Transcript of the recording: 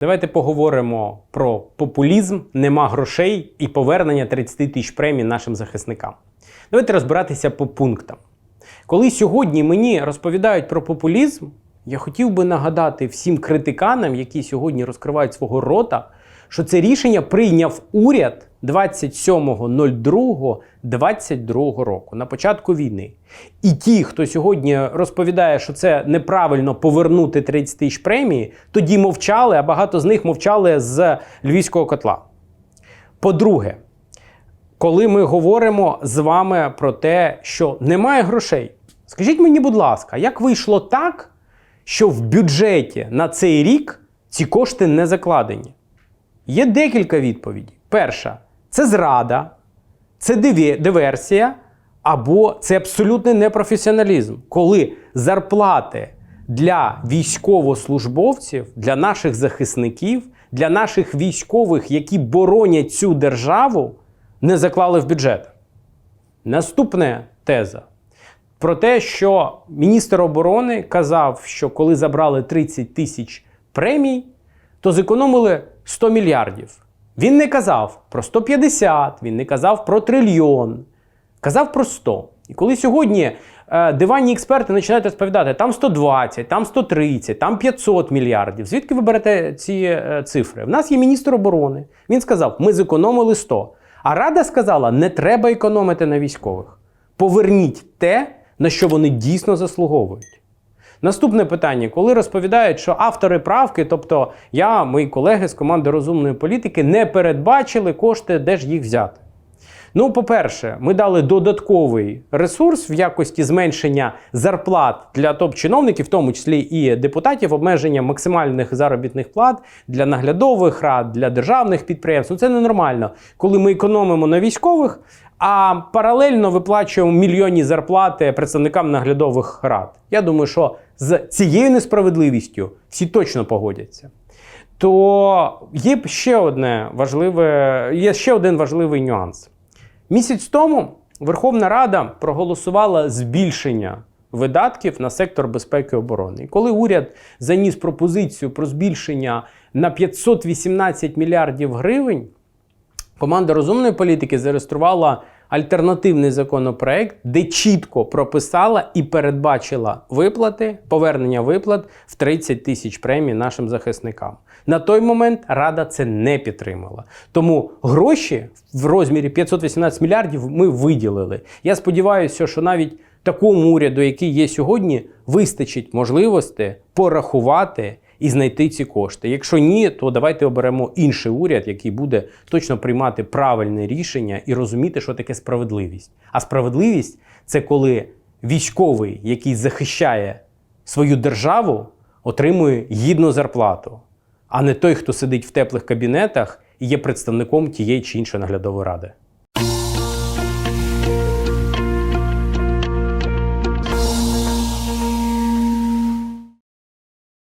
Давайте поговоримо про популізм, нема грошей і повернення 30 тисяч премій нашим захисникам. Давайте розбиратися по пунктам. Коли сьогодні мені розповідають про популізм, я хотів би нагадати всім критиканам, які сьогодні розкривають свого рота, що це рішення прийняв уряд 27.02.22 року на початку війни. І ті, хто сьогодні розповідає, що це неправильно повернути 30 тисяч премії, тоді мовчали, а багато з них мовчали з львівського котла. По-друге, коли ми говоримо з вами про те, що немає грошей, скажіть мені, будь ласка, як вийшло так, що в бюджеті на цей рік ці кошти не закладені? Є декілька відповідей. Перша це зрада, це диверсія, або це абсолютний непрофесіоналізм, коли зарплати для військовослужбовців, для наших захисників, для наших військових, які боронять цю державу, не заклали в бюджет. Наступна теза про те, що міністр оборони казав, що коли забрали 30 тисяч премій, то зекономили 100 мільярдів. Він не казав про 150, він не казав про трильйон, казав про 100. І коли сьогодні е, диванні експерти починають розповідати, там 120, там 130, там 500 мільярдів. Звідки ви берете ці е, цифри? В нас є міністр оборони. Він сказав, ми зекономили 100. А Рада сказала, не треба економити на військових. Поверніть те, на що вони дійсно заслуговують. Наступне питання: коли розповідають, що автори правки, тобто я, мої колеги з команди розумної політики, не передбачили кошти, де ж їх взяти. Ну, по-перше, ми дали додатковий ресурс в якості зменшення зарплат для топ-чиновників, в тому числі і депутатів, обмеження максимальних заробітних плат для наглядових рад, для державних підприємств. Ну, це ненормально, коли ми економимо на військових, а паралельно виплачуємо мільйонні зарплати представникам наглядових рад. Я думаю, що з цією несправедливістю всі точно погодяться. То є ще одне важливе, є ще один важливий нюанс. Місяць тому Верховна Рада проголосувала збільшення видатків на сектор безпеки і оборони. І коли уряд заніс пропозицію про збільшення на 518 мільярдів гривень, команда розумної політики зареєструвала альтернативний законопроект, де чітко прописала і передбачила виплати, повернення виплат в 30 тисяч премій нашим захисникам. На той момент Рада це не підтримала. Тому гроші в розмірі 518 мільярдів ми виділили. Я сподіваюся, що навіть такому уряду, який є сьогодні, вистачить можливості порахувати і знайти ці кошти. Якщо ні, то давайте оберемо інший уряд, який буде точно приймати правильне рішення і розуміти, що таке справедливість. А справедливість це коли військовий, який захищає свою державу, отримує гідну зарплату, а не той, хто сидить в теплих кабінетах і є представником тієї чи іншої наглядової ради.